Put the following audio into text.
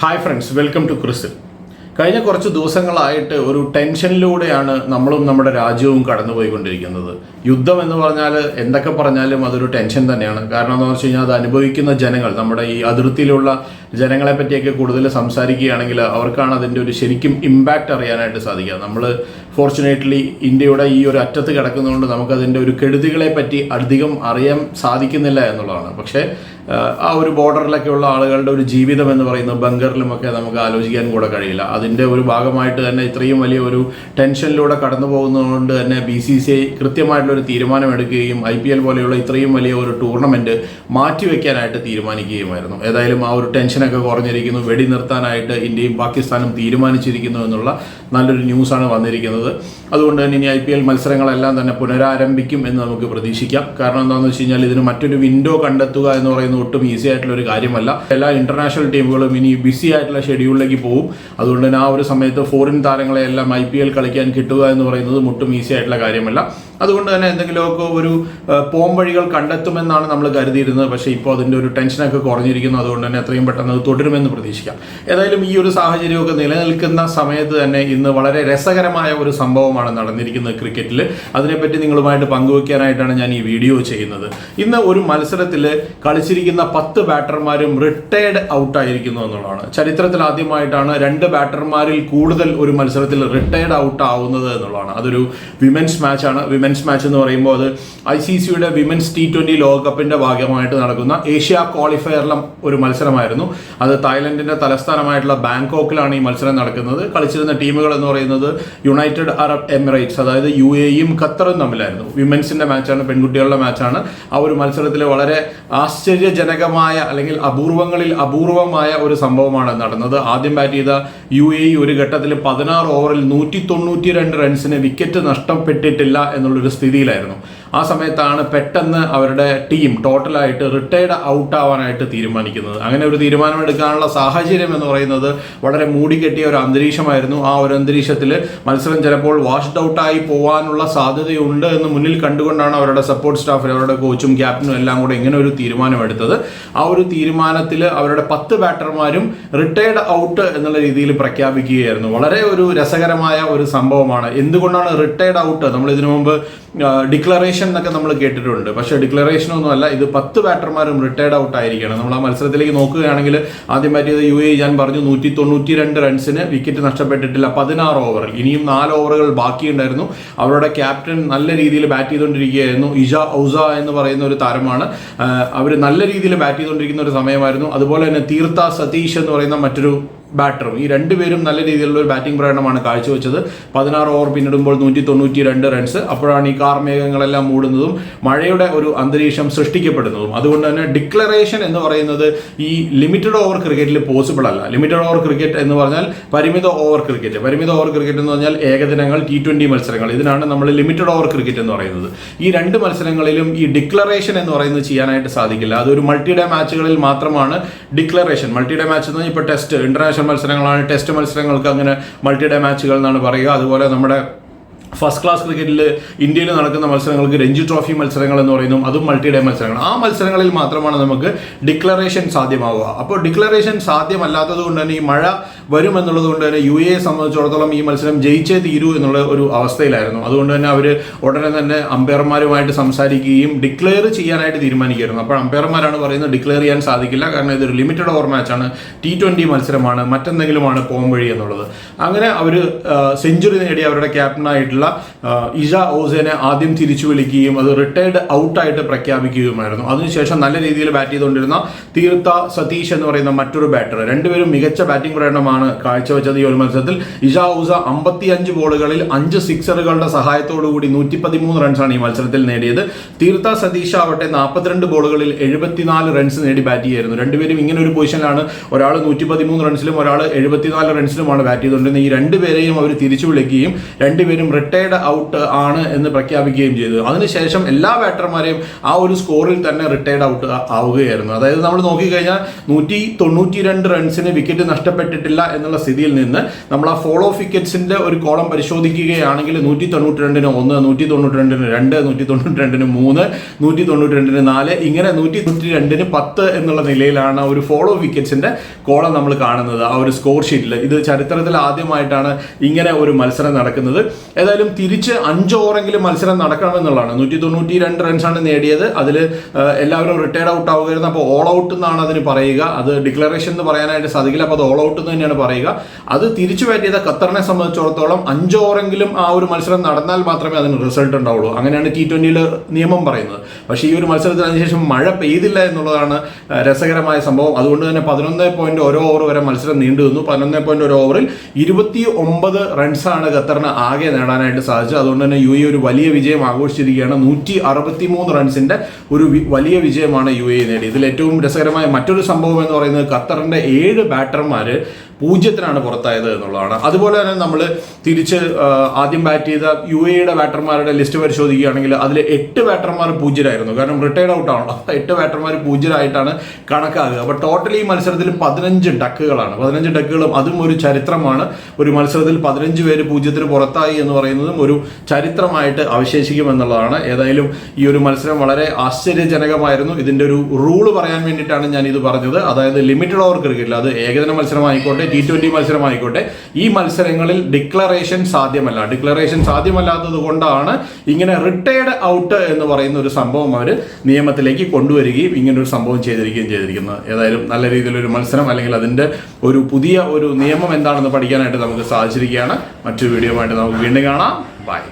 Hi friends welcome to ക്രിസിൽ കഴിഞ്ഞ കുറച്ച് ദിവസങ്ങളായിട്ട് ഒരു ടെൻഷനിലൂടെയാണ് നമ്മളും നമ്മുടെ രാജ്യവും കടന്നുപോയിക്കൊണ്ടിരിക്കുന്നത്. യുദ്ധം എന്ന് പറഞ്ഞാൽ എന്തൊക്കെ പറഞ്ഞാലും അതൊരു ടെൻഷൻ തന്നെയാണ്. കാരണം എന്ന് വെച്ച് കഴിഞ്ഞാൽ അത് അനുഭവിക്കുന്ന ജനങ്ങൾ നമ്മുടെ ഈ അതിർത്തിയിലുള്ള ജനങ്ങളെ പറ്റിയൊക്കെ കൂടുതൽ സംസാരിക്കുകയാണെങ്കിൽ അവർക്കാണ് അതിന്റെ ഒരു ശരിക്കും ഇമ്പാക്റ്റ് അറിയാനായിട്ട് സാധിക്കുക. നമ്മൾ ഫോർച്ചുനേറ്റ്ലി ഇന്ത്യയുടെ ഈ ഒരു അറ്റത്ത് കിടക്കുന്നതുകൊണ്ട് നമുക്കതിന്റെ ഒരു കെടുതികളെ പറ്റി അധികം അറിയാൻ സാധിക്കുന്നില്ല എന്നുള്ളതാണ്. പക്ഷേ ആ ഒരു ബോർഡറിലൊക്കെ ഉള്ള ആളുകളുടെ ഒരു ജീവിതം എന്ന് പറയുന്നത് ബങ്കറിലുമൊക്കെ നമുക്ക് ആലോചിക്കാൻ കൂടെ കഴിയില്ല. അതിന്റെ ഒരു ഭാഗമായിട്ട് തന്നെ ഇത്രയും വലിയ ഒരു ടെൻഷനിലൂടെ കടന്നു പോകുന്നതുകൊണ്ട് തന്നെ ബി സി സി ഐ കൃത്യമായിട്ടുള്ള ഒരു തീരുമാനമെടുക്കുകയും ഐ പി എൽ പോലെയുള്ള ഇത്രയും വലിയ ഒരു ടൂർണമെന്റ് മാറ്റിവെക്കാനായിട്ട് തീരുമാനിക്കുകയുമായിരുന്നു. ഏതായാലും ആ ഒരു ടെൻഷനൊക്കെ കുറഞ്ഞിരിക്കുന്നു. വെടി നിർത്താനായിട്ട് ഇന്ത്യയും പാകിസ്ഥാനും തീരുമാനിച്ചിരിക്കുന്നു എന്നുള്ള നല്ലൊരു ന്യൂസാണ് വന്നിരിക്കുന്നത്. അതുകൊണ്ട് തന്നെ ഇനി ഐ പി എൽ മത്സരങ്ങളെല്ലാം തന്നെ പുനരാരംഭിക്കും എന്ന് നമുക്ക് പ്രതീക്ഷിക്കാം. കാരണം എന്താണെന്ന് വെച്ച് കഴിഞ്ഞാൽ ഇതിന് മറ്റൊരു വിൻഡോ കണ്ടെത്തുക എന്ന് പറയുന്നത് ഒട്ടും ഈസി ആയിട്ടുള്ള ഒരു കാര്യമല്ല. എല്ലാ ഇന്റർനാഷണൽ ടീമുകളും ഇനി ബിസി ആയിട്ടുള്ള ഷെഡ്യൂളിലേക്ക് പോകും അതുകൊണ്ട് തന്നെ ആ ഒരു സമയത്ത് ഫോറിൻ താരങ്ങളെ എല്ലാം ഐ പി എൽ കളിക്കാൻ കിട്ടുക എന്ന് പറയുന്നത് ഒട്ടും ഈസി ആയിട്ടുള്ള കാര്യമല്ല. അതുകൊണ്ട് തന്നെ എന്തെങ്കിലുമൊക്കെ ഒരു പോംവഴികൾ കണ്ടെത്തുമെന്നാണ് നമ്മൾ കരുതിയിരുന്നത്. പക്ഷേ ഇപ്പോൾ അതിന്റെ ഒരു ടെൻഷനൊക്കെ കുറഞ്ഞിരിക്കുന്നു. അതുകൊണ്ട് തന്നെ എത്രയും പെട്ടെന്ന് അത് തുടരുമെന്ന് പ്രതീക്ഷിക്കാം. ഏതായാലും ഈ ഒരു സാഹചര്യമൊക്കെ നിലനിൽക്കുന്ന സമയത്ത് തന്നെ ഇന്ന് വളരെ രസകരമായ ഒരു സംഭവമാണ് നടന്നിരിക്കുന്നത് ക്രിക്കറ്റിൽ അതിനെപ്പറ്റി നിങ്ങളുമായിട്ട് പങ്കുവയ്ക്കാനായിട്ടാണ് ഞാൻ ഈ വീഡിയോ ചെയ്യുന്നത്. ഇന്ന് ഒരു മത്സരത്തിൽ കളിച്ചിരിക്കുന്ന പത്ത് ബാറ്റർമാരും റിട്ടയർഡ് ഔട്ടായിരിക്കുന്നു എന്നുള്ളതാണ്. ചരിത്രത്തിൽ ആദ്യമായിട്ടാണ് രണ്ട് ബാറ്റർമാരിൽ കൂടുതൽ ഒരു മത്സരത്തിൽ റിട്ടയർഡ് ഔട്ട് ആവുന്നത് എന്നുള്ളതാണ്. അതൊരു വിമൻസ് മാച്ചാണ്. വിമൻസ് മാച്ച് എന്ന് പറയുമ്പോൾ അത് ഐ സി സിയുടെ വിമൻസ് ടി ട്വന്റി ലോകകപ്പിന്റെ ഭാഗമായിട്ട് നടക്കുന്ന ഏഷ്യ ക്വാളിഫയറിലെ ഒരു മത്സരമായിരുന്നു. അത് തായ്ലൻഡിന്റെ തലസ്ഥാനമായിട്ടുള്ള ബാങ്കോക്കിലാണ് ഈ മത്സരം നടക്കുന്നത്. കളിച്ചിരുന്ന ടീമുകൾ എന്ന് പറയുന്നത് യുണൈറ്റഡ് അറബ് എമിറേറ്റ്സ് അതായത് യു എയും ഖത്തറും തമ്മിലായിരുന്നു. വിമൻസിന്റെ മാച്ചാണ് പെൺകുട്ടികളുടെ മാച്ചാണ് ആ ഒരു മത്സരത്തിൽ വളരെ ആശ്ചര്യജനകമായ അല്ലെങ്കിൽ അപൂർവങ്ങളിൽ അപൂർവമായ ഒരു സംഭവമാണ് നടന്നത്. ആദ്യം ബാറ്റ് ചെയ്ത യു എ ഒരു ഘട്ടത്തിൽ പതിനാറ് ഓവറിൽ നൂറ്റി തൊണ്ണൂറ്റി രണ്ട് റൺസിന് വിക്കറ്റ് നഷ്ടപ്പെട്ടിട്ടില്ല എന്നുള്ളൊരു സ്ഥിതിയിലായിരുന്നു. ആ സമയത്താണ് പെട്ടെന്ന് അവരുടെ ടീം ടോട്ടലായിട്ട് റിട്ടയർഡ് ഔട്ട് ആവാനായിട്ട് തീരുമാനിക്കുന്നത്. അങ്ങനെ ഒരു തീരുമാനമെടുക്കാനുള്ള സാഹചര്യം എന്ന് പറയുന്നത് വളരെ മൂടിക്കെട്ടിയ ഒരു അന്തരീക്ഷമായിരുന്നു. ആ ഒരു അന്തരീക്ഷത്തിൽ മത്സരം ചിലപ്പോൾ വാഷ്ഡ് ഔട്ടായി പോകാനുള്ള സാധ്യതയുണ്ട് എന്ന് മുന്നിൽ കണ്ടുകൊണ്ടാണ് അവരുടെ സപ്പോർട്ട് സ്റ്റാഫ് അവരുടെ കോച്ചും ക്യാപ്റ്റനും എല്ലാം കൂടെ ഇങ്ങനെ ഒരു തീരുമാനമെടുത്തത്. ആ ഒരു തീരുമാനത്തിൽ അവരുടെ പത്ത് ബാറ്റർമാരും റിട്ടയർഡ് ഔട്ട് എന്നുള്ള രീതിയിൽ പ്രഖ്യാപിക്കുകയായിരുന്നു. വളരെ ഒരു രസകരമായ ഒരു സംഭവമാണ്. എന്തുകൊണ്ടാണ് റിട്ടയർഡ് ഔട്ട് നമ്മൾ ഇതിനു മുമ്പ് ഡിക്ലറേഷൻ എന്നൊക്കെ നമ്മൾ കേട്ടിട്ടുണ്ട്. പക്ഷേ ഡിക്ലറേഷൻ ഒന്നും അല്ല. ഇത് പത്ത് ബാറ്റർമാരും റിട്ടയർഡ് ഔട്ട് ആയിരിക്കണം. നമ്മൾ ആ മത്സരത്തിലേക്ക് നോക്കുകയാണെങ്കിൽ ആദ്യം ബാറ്റ് യു എ ഞാൻ പറഞ്ഞു നൂറ്റി തൊണ്ണൂറ്റി രണ്ട് റൺസിന് വിക്കറ്റ് നഷ്ടപ്പെട്ടിട്ടില്ല. പതിനാറ് ഓവറിൽ ഇനിയും നാല് ഓവറുകൾ ബാക്കിയുണ്ടായിരുന്നു. അവരുടെ ക്യാപ്റ്റൻ നല്ല രീതിയിൽ ബാറ്റ് ചെയ്തുകൊണ്ടിരിക്കുകയായിരുന്നു. ഇജ ഔസ എന്ന് പറയുന്ന ഒരു താരമാണ്. അവർ നല്ല രീതിയിൽ ബാറ്റ് ചെയ്തുകൊണ്ടിരിക്കുന്ന ഒരു സമയമായിരുന്നു. അതുപോലെ തന്നെ തീർത്ഥ സതീഷ് എന്ന് പറയുന്ന മറ്റൊരു ബാറ്ററും ഈ രണ്ടുപേരും നല്ല രീതിയിലുള്ള ഒരു ബാറ്റിംഗ് പ്രകടനമാണ് കാഴ്ചവെച്ചത്. പതിനാറ് ഓവർ പിന്നിടുമ്പോൾ നൂറ്റി തൊണ്ണൂറ്റി രണ്ട് റൺസ് അപ്പോഴാണ് ഈ കാർമേഘങ്ങളെല്ലാം മൂടുന്നതും മഴയുടെ ഒരു അന്തരീക്ഷം സൃഷ്ടിക്കപ്പെടുന്നതും. അതുകൊണ്ട് തന്നെ ഡിക്ലറേഷൻ എന്ന് പറയുന്നത് ഈ ലിമിറ്റഡ് ഓവർ ക്രിക്കറ്റിൽ പോസിബിൾ അല്ല. ലിമിറ്റഡ് ഓവർ ക്രിക്കറ്റ് എന്ന് പറഞ്ഞാൽ പരിമിത ഓവർ ക്രിക്കറ്റ് പരിമിത ഓവർ ക്രിക്കറ്റ് എന്ന് പറഞ്ഞാൽ ഏകദിനങ്ങൾ ടി ട്വന്റി മത്സരങ്ങൾ. ഇതിനാണ് നമ്മൾ ലിമിറ്റഡ് ഓവർ ക്രിക്കറ്റ് എന്ന് പറയുന്നത്. ഈ രണ്ട് മത്സരങ്ങളിലും ഈ ഡിക്ലറേഷൻ എന്ന് പറയുന്നത് ചെയ്യാനായിട്ട് സാധിക്കില്ല. അതൊരു മൾട്ടി ഡേ മാച്ചുകളിൽ മാത്രമാണ് ഡിക്ലറേഷൻ മൾട്ടി ഡേ മാച്ച് എന്ന് പറഞ്ഞാൽ ഇപ്പോൾ ടെസ്റ്റ് ഇന്റർനാഷണൽ മത്സരങ്ങളാണ് ടെസ്റ്റ് മത്സരങ്ങൾക്ക് അങ്ങനെ മൾട്ടി ഡേ മാച്ചുകൾ എന്നാണ് പറയുക. അതുപോലെ നമ്മുടെ ഫസ്റ്റ് ക്ലാസ് ക്രിക്കറ്റിൽ ഇന്ത്യയിൽ നടക്കുന്ന മത്സരങ്ങൾക്ക് രഞ്ജി ട്രോഫി മത്സരങ്ങൾ എന്ന് പറയുന്നു അതും മൾട്ടി ഡേ മത്സരങ്ങൾ ആ മത്സരങ്ങളിൽ മാത്രമാണ് നമുക്ക് ഡിക്ലറേഷൻ സാധ്യമാവുക. അപ്പോൾ ഡിക്ലറേഷൻ സാധ്യമല്ലാത്തത് കൊണ്ട് തന്നെ ഈ മഴ വരുമെന്നുള്ളത് കൊണ്ട് തന്നെ യു എ സംബന്ധിച്ചിടത്തോളം ഈ മത്സരം ജയിച്ചേ തീരൂ എന്നുള്ള ഒരു അവസ്ഥയിലായിരുന്നു. അതുകൊണ്ട് തന്നെ അവർ ഉടനെ തന്നെ അമ്പയർമാരുമായിട്ട് സംസാരിക്കുകയും ഡിക്ലെയർ ചെയ്യാനായിട്ട് തീരുമാനിക്കുകയായിരുന്നു. അപ്പോൾ അമ്പയർമാരാണ് പറയുന്നത് ഡിക്ലെയർ ചെയ്യാൻ സാധിക്കില്ല. കാരണം ഇതൊരു ലിമിറ്റഡ് ഓവർ മാച്ചാണ് ടി ട്വന്റി മത്സരമാണ്. മറ്റെന്തെങ്കിലുമാണ് പോം വഴി എന്നുള്ളത്. അങ്ങനെ അവർ സെഞ്ചുറി നേടി അവരുടെ ക്യാപ്റ്റനായിട്ടുള്ള ഇഷ ഓസേനെ ആദ്യം തിരിച്ചു വിളിക്കുകയും അത് റിട്ടയർഡ് ഔട്ടായിട്ട് പ്രഖ്യാപിക്കുകയുമായിരുന്നു. അതിനുശേഷം നല്ല രീതിയിൽ ബാറ്റ് ചെയ്തുകൊണ്ടിരുന്ന തീർത്ത സതീഷ് എന്ന് പറയുന്ന മറ്റൊരു ബാറ്റർ രണ്ടുപേരും മികച്ച ബാറ്റിംഗ് പ്രകടനമാണ് കാഴ്ചവെച്ചത് ഈ ഒരു മത്സരത്തിൽ. ഇഷാ ഊസ അമ്പത്തിയഞ്ച് ബോളുകളിൽ അഞ്ച് സിക്സറുകളുടെ സഹായത്തോടു കൂടി നൂറ്റി പതിമൂന്ന് റൺസാണ് ഈ മത്സരത്തിൽ നേടിയത്. തീർത്ഥ സതീഷ് ആവട്ടെ നാൽപ്പത്തിരണ്ട് ബോളുകളിൽ എഴുപത്തിനാല് റൺസ് നേടി ബാറ്റ് ചെയ്യായിരുന്നു. രണ്ടുപേരും ഇങ്ങനെ ഒരു പൊസിഷനിലാണ് ഒരാൾ നൂറ്റി പതിമൂന്ന് റൺസിലും ഒരാൾ എഴുപത്തിനാല് റൺസിലുമാണ് ബാറ്റ് ചെയ്തുകൊണ്ടിരുന്നത്. ഈ രണ്ടുപേരെയും അവർ തിരിച്ചു വിളിക്കുകയും രണ്ടുപേരും റിട്ടയർഡ് ഔട്ട് ആണ് എന്ന് പ്രഖ്യാപിക്കുകയും ചെയ്തു. അതിനുശേഷം എല്ലാ ബാറ്റർമാരെയും ആ ഒരു സ്കോറിൽ തന്നെ റിട്ടയർഡ് ഔട്ട് ആവുകയായിരുന്നു. അതായത് നമ്മൾ നോക്കിക്കഴിഞ്ഞാൽ നൂറ്റി തൊണ്ണൂറ്റി രണ്ട് റൺസിന് വിക്കറ്റ് നഷ്ടപ്പെട്ടിട്ടില്ല. എന്നുള്ള സ്ഥിതിയിൽ നിന്ന് നമ്മൾ ആ ഫോളോ ഫിക്കറ്റ്സിന്റെ ഒരു കോളം പരിശോധിക്കുകയാണെങ്കിൽ നൂറ്റി തൊണ്ണൂറ്റി രണ്ടിന് ഒന്ന് നൂറ്റി തൊണ്ണൂറ്റി രണ്ടിന് രണ്ട് നൂറ്റി തൊണ്ണൂറ്റി രണ്ടിന് മൂന്ന് നൂറ്റി തൊണ്ണൂറ്റി രണ്ടിന് നാല് ഇങ്ങനെ നൂറ്റി തൊണ്ണൂറ്റി രണ്ടിന് പത്ത് എന്നുള്ള നിലയിലാണ് ഒരു ഫോളോ വിക്കറ്റ്സിന്റെ കോളം നമ്മൾ കാണുന്നത് ആ ഒരു സ്കോർ ഷീറ്റിൽ ഇത് ചരിത്രത്തിൽ ആദ്യമായിട്ടാണ് ഇങ്ങനെ ഒരു മത്സരം നടക്കുന്നത്. ഏതായാലും തിരിച്ച് അഞ്ച് ഓവറെങ്കിലും മത്സരം നടക്കണമെന്നുള്ളതാണ്. നൂറ്റി തൊണ്ണൂറ്റി രണ്ട് റൺസാണ് നേടിയത് അതിൽ എല്ലാവരും റിട്ടയർഡ് ഔട്ട് ആവുകയായിരുന്നു. അപ്പോൾ ഓൾ ഔട്ട് എന്നാണ് അതിന് പറയുക. അത് ഡിക്ലറേഷൻ എന്ന് പറയാനായിട്ട് സാധിക്കില്ല. അപ്പോൾ അത് ഓൾ ഔട്ട് എന്ന് തന്നെയാണ് പറയുക. അത് തിരിച്ചു പറ്റിയത് ഖത്തറിനെ സംബന്ധിച്ചിടത്തോളം അഞ്ച് ഓവറെങ്കിലും ആ ഒരു മത്സരം നടന്നാൽ മാത്രമേ അതിന് റിസൾട്ട് ഉണ്ടാവുള്ളൂ. അങ്ങനെയാണ് ടി ട്വന്റിയിൽ നിയമം പറയുന്നത്. പക്ഷേ ഈ ഒരു മത്സരത്തിന് അതിനുശേഷം മഴ പെയ്തില്ല എന്നുള്ളതാണ് രസകരമായ സംഭവം. അതുകൊണ്ട് തന്നെ പതിനൊന്ന് പോയിന്റ് ഓരോ ഓവർ വരെ മത്സരം നീണ്ടു നിന്നു. പതിനൊന്ന് പോയിന്റ് ഒരു ഓവറിൽ ഇരുപത്തി ഒമ്പത് റൺസാണ് ഖത്തറിന് ആകെ നേടാനായിട്ട് സാധിച്ചത്. അതുകൊണ്ട് തന്നെ യു എ ഒരു വലിയ വിജയം ആഘോഷിച്ചിരിക്കുകയാണ്. നൂറ്റി അറുപത്തി മൂന്ന് റൺസിന്റെ ഒരു വലിയ വിജയമാണ് യു എ നേടി ഇതിൽ ഏറ്റവും രസകരമായ മറ്റൊരു സംഭവം എന്ന് പറയുന്നത് ഖത്തറിന്റെ ഏഴ് ബാറ്റർമാര് പൂജ്യത്തിനാണ് പുറത്തായത് എന്നുള്ളതാണ്. അതുപോലെ തന്നെ നമ്മൾ തിരിച്ച് ആദ്യം ബാറ്റ് ചെയ്ത യു എയുടെ ബാറ്റർമാരുടെ ലിസ്റ്റ് പരിശോധിക്കുകയാണെങ്കിൽ അതിൽ എട്ട് ബാറ്റർമാർ പൂജ്യരായിരുന്നു. കാരണം റിട്ടയർഡ് ഔട്ട് ആണല്ലോ. എട്ട് ബാറ്റർമാർ പൂജ്യരായിട്ടാണ് കണക്കാക്കുക അപ്പോൾ ടോട്ടൽ ഈ മത്സരത്തിൽ പതിനഞ്ച് ഡക്കുകളാണ് പതിനഞ്ച് ഡക്കുകളും അതും ഒരു ചരിത്രമാണ്. ഒരു മത്സരത്തിൽ പതിനഞ്ച് പേര് പൂജ്യത്തിന് പുറത്തായി എന്ന് പറയുന്നതും ഒരു ചരിത്രമായിട്ട് അവശേഷിക്കുമെന്നുള്ളതാണ് ഏതായാലും ഈ ഒരു മത്സരം വളരെ ആശ്ചര്യജനകമായിരുന്നു. ഇതിന്റെ ഒരു റൂൾ പറയാൻ വേണ്ടിയിട്ടാണ് ഞാൻ ഇത് പറഞ്ഞത്. അതായത് ലിമിറ്റഡ് ഓവർ ക്രിക്കറ്റിൽ അത് ഏകദിന മത്സരമായിക്കോട്ടെ ടി ട്വന്റി മത്സരമായിക്കോട്ടെ. ഈ മത്സരങ്ങളിൽ ഡിക്ലറേഷൻ സാധ്യമല്ല. ഡിക്ലറേഷൻ സാധ്യമല്ലാത്തത് കൊണ്ടാണ് ഇങ്ങനെ റിട്ടയർഡ് ഔട്ട് എന്ന് പറയുന്ന ഒരു സംഭവം അവർ നിയമത്തിലേക്ക് കൊണ്ടുവരികയും ഇങ്ങനെ ഒരു സംഭവം ചെയ്തിരിക്കുകയും ചെയ്തിരിക്കുന്നത് ഏതായാലും നല്ല രീതിയിലൊരു മത്സരം അല്ലെങ്കിൽ അതിന്റെ ഒരു പുതിയ ഒരു നിയമം എന്താണെന്ന് പഠിക്കാനായിട്ട് നമുക്ക് സാധിച്ചിരിക്കുകയാണ്. മറ്റൊരു വീഡിയോ ആയിട്ട് നമുക്ക് വീണ്ടും കാണാം. ബൈ